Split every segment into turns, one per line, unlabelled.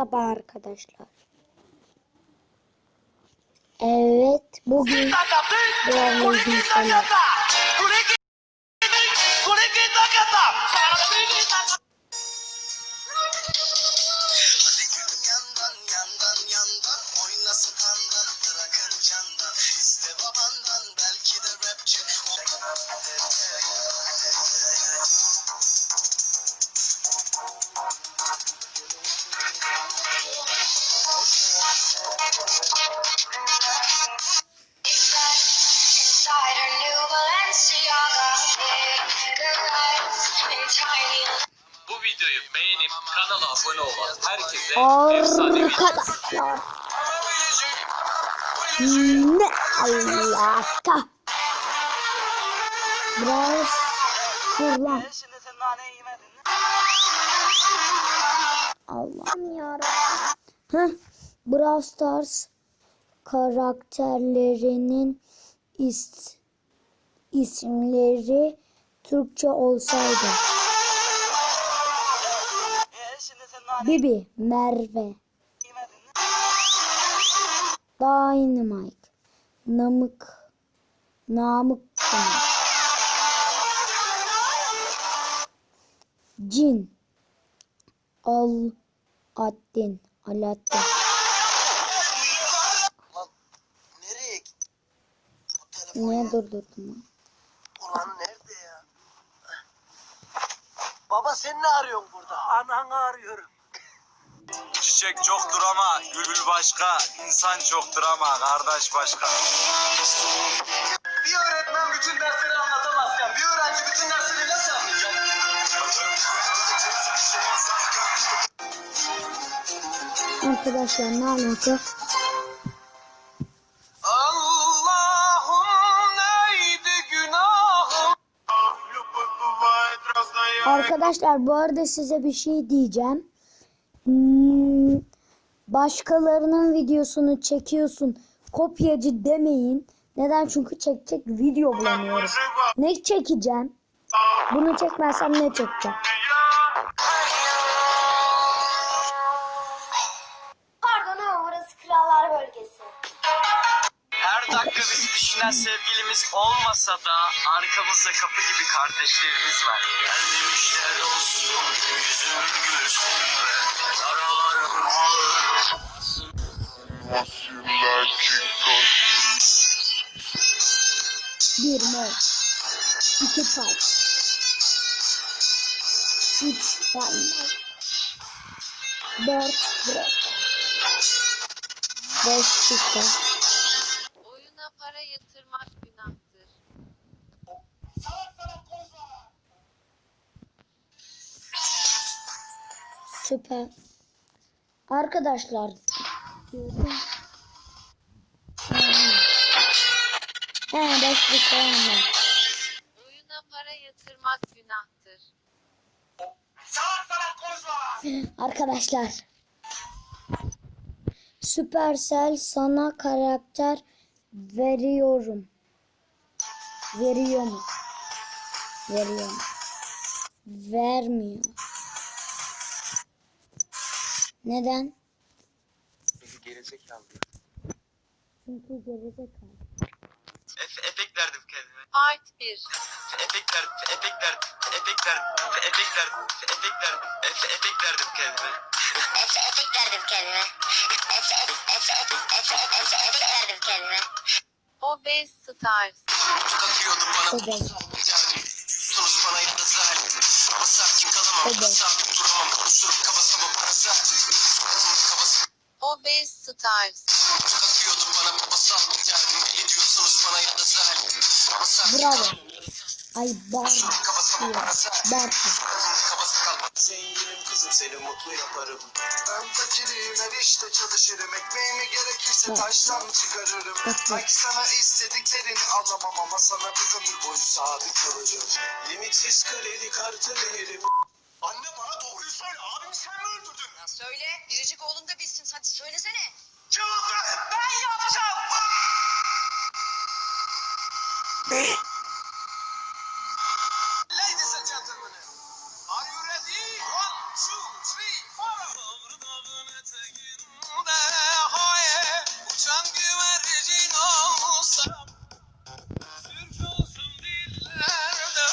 Merhaba arkadaşlar. Evet bugün Brawl
beğenip kanala abone olan herkese efsanevi
Arkadaşlar. Ne alaka? Biraz
yemedin
Allah'ım yarabbim. Brawl Stars karakterlerinin is, isimleri Türkçe olsaydı. Bibi, Merve, Dynamite, Namık, Namık Cin, Al, Addin, Alaaddin. Niye durdurdun lan?
Ulan nerede ya? Baba sen ne arıyorsun burada? Ananı arıyorum.
Çiçek çoktur ama gül başka, insan çoktur ama kardeş başka.
Bir öğretmen bütün dersleri anlatamazken bir öğrenci bütün dersleri nasıl anlayacak?
Arkadaşlar ne alaka?
Allah'ım neydi günahım?
Arkadaşlar bu arada size bir şey diyeceğim. Hmm, başkalarının videosunu çekiyorsun. Kopyacı demeyin. Neden? Çünkü çekecek video bulamıyorum. Ne çekeceğim? Bunu çekmezsem ne çekeceğim?
Pardon burası krallar bölgesi.
Her dakika bizi düşünen sevgilimiz olmasa da arkamızda kapı gibi kardeşlerimiz var.
Geldim işte dostum yüzüm gülsün be ağır
Bir mor. iki taç. Üç diamond. Dört brok. Beş şişe.
Oyuna para yatırmak günahtır.
Süper. Arkadaşlar. He, beş bir tane var.
Oyuna para yatırmak günahtır.
Arkadaşlar. Supercell sana karakter veriyorum. Veriyor mu? Veriyor mu? Vermiyor. Neden?
Gerizekalı.
Çünkü gerizekalı.
Efe, efekt verdim kendime.
Part 1.
Efekt verdim, efekt verdim, efekt verdim, efekt verdim, efekt verdim, efe, efekt verdim kendime.
Efe efekt verdim kendime. Efe efe efe efe efe efe efekt verdim kendime.
O Stars.
Atıyordum bana
Bravo. Ay.
Kabası kalma Zenginim kızım seni mutlu yaparım Ben fakirim her işte çalışırım Ekmeğimi gerekirse taştan çıkarırım. Belki sana istediklerini alamam Ama sana bir ömür boyu sadık kalırım Limitsiz kredi kartı veririm Anne bana doğruyu söyle abimi sen mi öldürdün?
Söyle, biricik oğlun da bizsin. Hadi söylesene.
Ben yapacağım. Ne? Ladies and gentlemen. Are you ready? One, two, three, four. Dağır dağın eteğinde haye uçan güvercin olsam. Sürç olsun dillerde.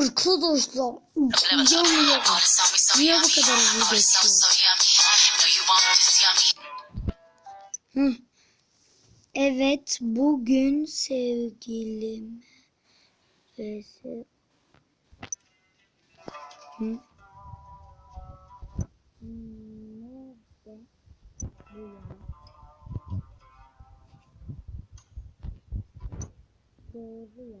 Arkadaşlar uçuyor Niye bu kadar hızlı geçiyor? Hı. Evet bugün sevgilim. Ve Hı. Doğru ya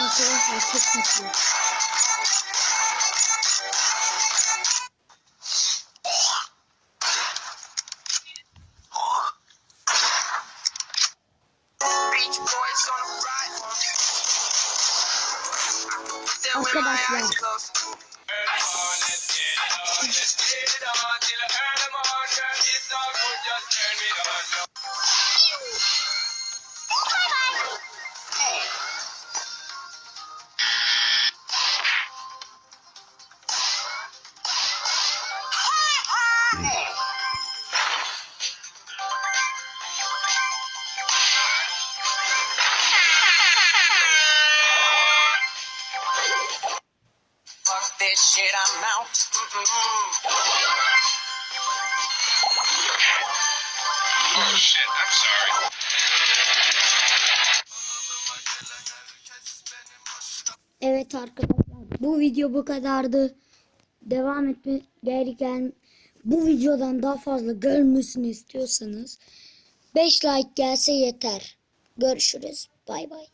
Arkadaşlar çok mutluyum. Arkadaşlar
this shit, I'm out.
Oh shit, I'm sorry.
evet arkadaşlar bu video bu kadardı. Devam etme geri gel bu videodan daha fazla görmesini istiyorsanız 5 like gelse yeter. Görüşürüz. Bay bay.